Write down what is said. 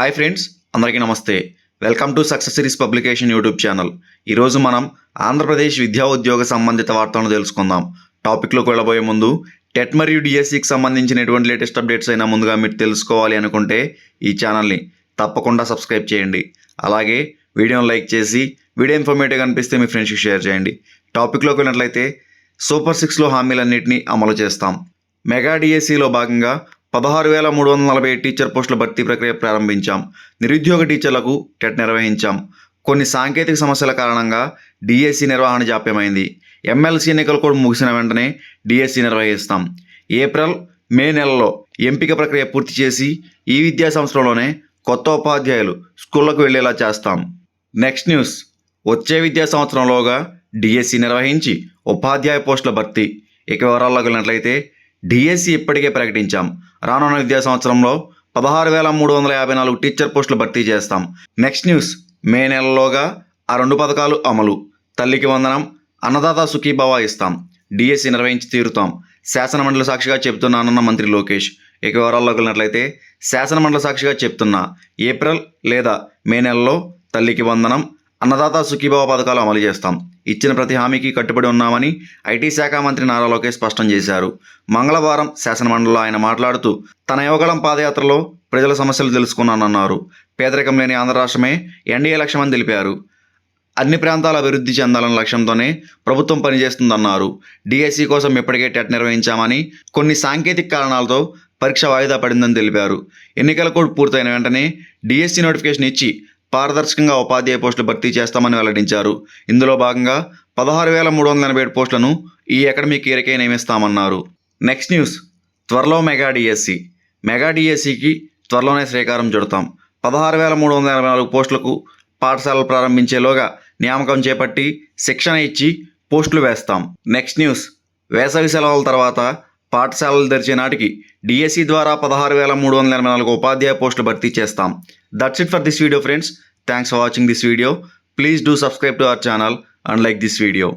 Hi friends అందరికీ నమస్తే. Welcome to success series publication YouTube channel. ఈరోజు మనం ఆంధ్రప్రదేశ్ విద్యా ఉద్యోగ సంబంధిత వార్తలను తెలుసుకుందాం. టాపిక్లోకి వెళ్ళబోయే ముందు టెట్ మరియు డిఎస్సికి సంబంధించినటువంటి లేటెస్ట్ అప్డేట్స్ అయినా ముందుగా మీరు తెలుసుకోవాలి అనుకుంటే ఈ ఛానల్ని తప్పకుండా సబ్స్క్రైబ్ చేయండి. అలాగే వీడియోని లైక్ చేసి వీడియో ఇన్ఫర్మేటివ్ అనిపిస్తే మీ ఫ్రెండ్స్కి షేర్ చేయండి. టాపిక్లోకి వెళ్ళినట్లయితే సూపర్ సిక్స్లో హామీలన్నింటినీ అమలు చేస్తాం. మెగా డిఎస్సిలో భాగంగా పదహారు వేల మూడు వందల నలభై టీచర్ పోస్టుల భర్తీ ప్రక్రియ ప్రారంభించాం. నిరుద్యోగ టీచర్లకు టెట్ నిర్వహించాం. కొన్ని సాంకేతిక సమస్యల కారణంగా డిఎస్సి నిర్వహణ జాప్యమైంది. ఎమ్మెల్సీ ఎన్నికలు కూడా ముగిసిన వెంటనే డిఎస్సి నిర్వహిస్తాం. ఏప్రిల్ మే నెలలో ఎంపిక ప్రక్రియ పూర్తి చేసి ఈ విద్యా సంవత్సరంలోనే కొత్త ఉపాధ్యాయులు స్కూళ్ళకు వెళ్ళేలా చేస్తాం. Next news. వచ్చే విద్యా సంవత్సరంలోగా డిఎస్సి నిర్వహించి ఉపాధ్యాయ పోస్టుల భర్తీ. ఇక వివరాల్లోకి వెళ్ళినట్లయితే డిఎస్సి ఇప్పటికే ప్రకటించాం. రానున్న విద్యా సంవత్సరంలో పదహారు వేల మూడు వందల యాభై నాలుగు టీచర్ పోస్టులు భర్తీ చేస్తాం. నెక్స్ట్ న్యూస్ మే నెలలోగా ఆ రెండు పథకాలు అమలు. తల్లికి వందనం అన్నదాత సుఖీభావ ఇస్తాం. డిఎస్సి నిర్వహించి తీరుతాం. శాసనమండలి సాక్షిగా చెబుతున్నానన్న మంత్రి లోకేష్. ఇక వివరాల్లోకి వెళ్ళినట్లయితే శాసనమండలి సాక్షిగా చెప్తున్నా ఏప్రిల్ లేదా మే నెలలో తల్లికి వందనం అన్నదాత సుఖీభావ పథకాలు అమలు చేస్తాం. ఇచ్చిన ప్రతి హామీకి కట్టుబడి ఉన్నామని ఐటీ శాఖ మంత్రి నారా లోకేష్ స్పష్టం చేశారు. మంగళవారం శాసనమండలిలో ఆయన మాట్లాడుతూ తన యువగళం పాదయాత్రలో ప్రజల సమస్యలు తెలుసుకున్నానన్నారు. పేదరికం లేని ఆంధ్ర రాష్ట్రమే ఎన్డీఏ లక్ష్యమని తెలిపారు. అన్ని ప్రాంతాల అభివృద్ధి చెందాలన్న లక్ష్యంతోనే ప్రభుత్వం పనిచేస్తుందన్నారు. డిఎస్సి కోసం ఇప్పటికే టెట్ నిర్వహించామని కొన్ని సాంకేతిక కారణాలతో పరీక్ష వాయిదా పడిందని తెలిపారు. ఎన్నికల కోడ్ పూర్తయిన వెంటనే డిఎస్సి నోటిఫికేషన్ ఇచ్చి పారదర్శకంగా ఉపాధ్యాయ పోస్టులు భర్తీ చేస్తామని వెల్లడించారు. ఇందులో భాగంగా పదహారు వేల మూడు వందల ఎనభై ఏడు పోస్టులను ఈ అకాడమిక్ ఇయర్కే నియమిస్తామన్నారు. Next news. త్వరలో మెగా డిఎస్సి. మెగా డిఎస్సికి త్వరలోనే శ్రీకారం చుడతాం. పదహారు వేల మూడు వందల ఎనభై నాలుగు పోస్టులకు పాఠశాలలు ప్రారంభించేలోగా నియామకం చేపట్టి శిక్షణ ఇచ్చి పోస్టులు వేస్తాం. Next news. వేసవి సెలవుల తర్వాత పాఠశాలలు తెరిచే నాటికి డిఎస్సి ద్వారా పదహారు వేల మూడు వందల ఎనభై నాలుగు ఉపాధ్యాయ పోస్టులు భర్తీ చేస్తాం. That's it for this video friends thanks for watching this video please do subscribe to our channel and like this video